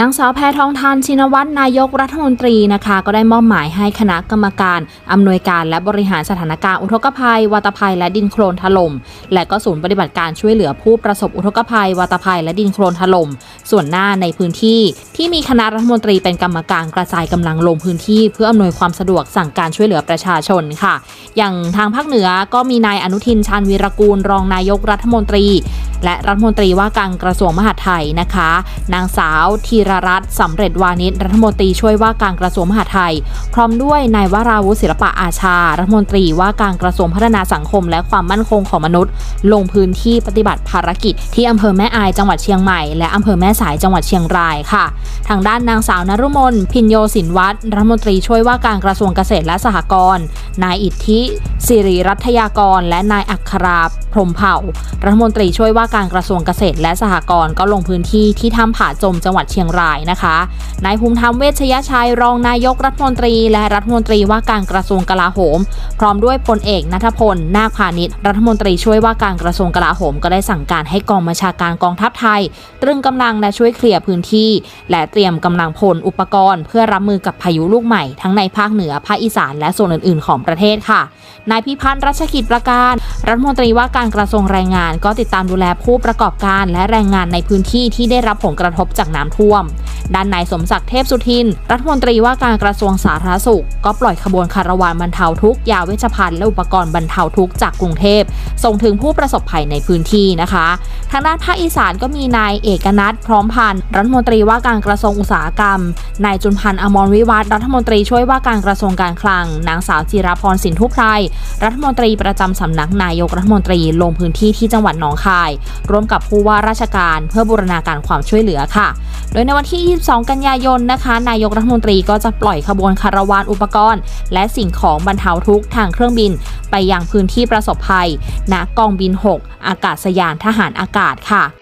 นางสาวแพทองทานชินวัตรนายกรัฐมนตรีนะคะ ก็ได้มอบหมายให้คณะกรรมการอำนวยการและบริหารสถานการณ์อุทกภัย วัตภัย และดินโคลนถล่มและก็ศูนย์ปฏิบัติการช่วยเหลือผู้ประสบอุทกภัย วัตภัย และดินโคลนถล่มส่วนหน้าในพื้นที่ ที่มีคณะรัฐมนตรีเป็นกรรมการกระจายกำลังลงพื้นที่ เพื่ออำนวยความสะดวกสั่งการช่วยเหลือประชาชนค่ะ อย่างทางภาคเหนือก็มีนายอนุทินชาญวีรกูลรองนายกรัฐมนตรี และรัฐมนตรีว่าการกระทรวงมหาดไทยนะคะ นางสาวธีรรัตน์สำเร็จวานิชรัฐมนตรีช่วยว่าการกระทรวงมหาดไทย พร้อมด้วยนายวราวุฒิศิลปะอาชา รัฐมนตรีว่าการกระทรวงพัฒนาสังคม และความมั่นคงของมนุษย์ ลงพื้นที่ปฏิบัติภารกิจ ที่อำเภอแม่อายจังหวัดเชียงใหม่และอำเภอแม่สายจังหวัดเชียงรายค่ะ ทางด้านนางสาวนรุมนพินโยสินวัตรรัฐมนตรีช่วยว่าการกระทรวงเกษตรและสหกรณ์นายอิทธิ สิริรัตยากร และนายอัคราพรหมเผ่า รัฐมนตรีช่วยว่าการกระทรวงเกษตรและสหกรณ์ก็ลงพื้นที่ที่ถ้ำผาจมจังหวัดเชียงรายนะคะ นายภูมิธรรมเวชยชัยรองนายกรัฐมนตรี และรัฐมนตรีว่าการกระทรวงกลาโหม พร้อมด้วยพลเอกนัทพล นาคพาณิชย์รัฐมนตรีช่วยว่าการกระทรวงกลาโหม ก็ได้สั่งการให้กองบัญชาการกองทัพไทย ตรึงกำลังและช่วยเคลียร์พื้นที่ และเตรียมกำลังพลอุปกรณ์ เพื่อรับมือกับพายุลูกใหม่ทั้งในภาคเหนือภาคอีสานและส่วนอื่นๆ ของประเทศค่ะ นายพิพัฒน์รัชกิจประการ รัฐมนตรีว่าการกระทรวงแรงงาน ก็ติดตามดูแลผู้ประกอบการและแรงงานในพื้นที่ที่ได้รับผลกระทบจากน้ำท่วม ด้านนายสมศักดิ์เทพสุทิน รัฐมนตรีว่าการกระทรวงสาธารณสุข ก็ปล่อยขบวนคาราวานบรรเทาทุกข์ยาเวชภัณฑ์และอุปกรณ์บรรเทาทุกข์จากกรุงเทพส่งถึงผู้ประสบภัยในพื้นที่นะคะ ทางด้านภาคอีสานก็มีนายเอกนัทพร้อมพันธ์รัฐมนตรีว่าการกระทรวงอุตสาหกรรมนายจุนพันธ์อมรวิวัฒรัฐมนตรีช่วยว่าการกระทรวงการคลัง นางสาวจิราพรสินทุพไพรรัฐมนตรีประจำสำนักนายกรัฐมนตรีลงพื้นที่ที่จังหวัดหนองคาย ร่วมกับผู้ว่าราชการเพื่อบูรณาการความช่วยเหลือค่ะ โดยในวันที่ 22 กันยายนนะคะ นายกรัฐมนตรีก็จะปล่อยขบวนคาราวานอุปกรณ์ และสิ่งของบรรเทาทุกข์ทางเครื่องบิน ไปยังพื้นที่ประสบภัยณกองบิน 6 อากาศยานทหารอากาศค่ะ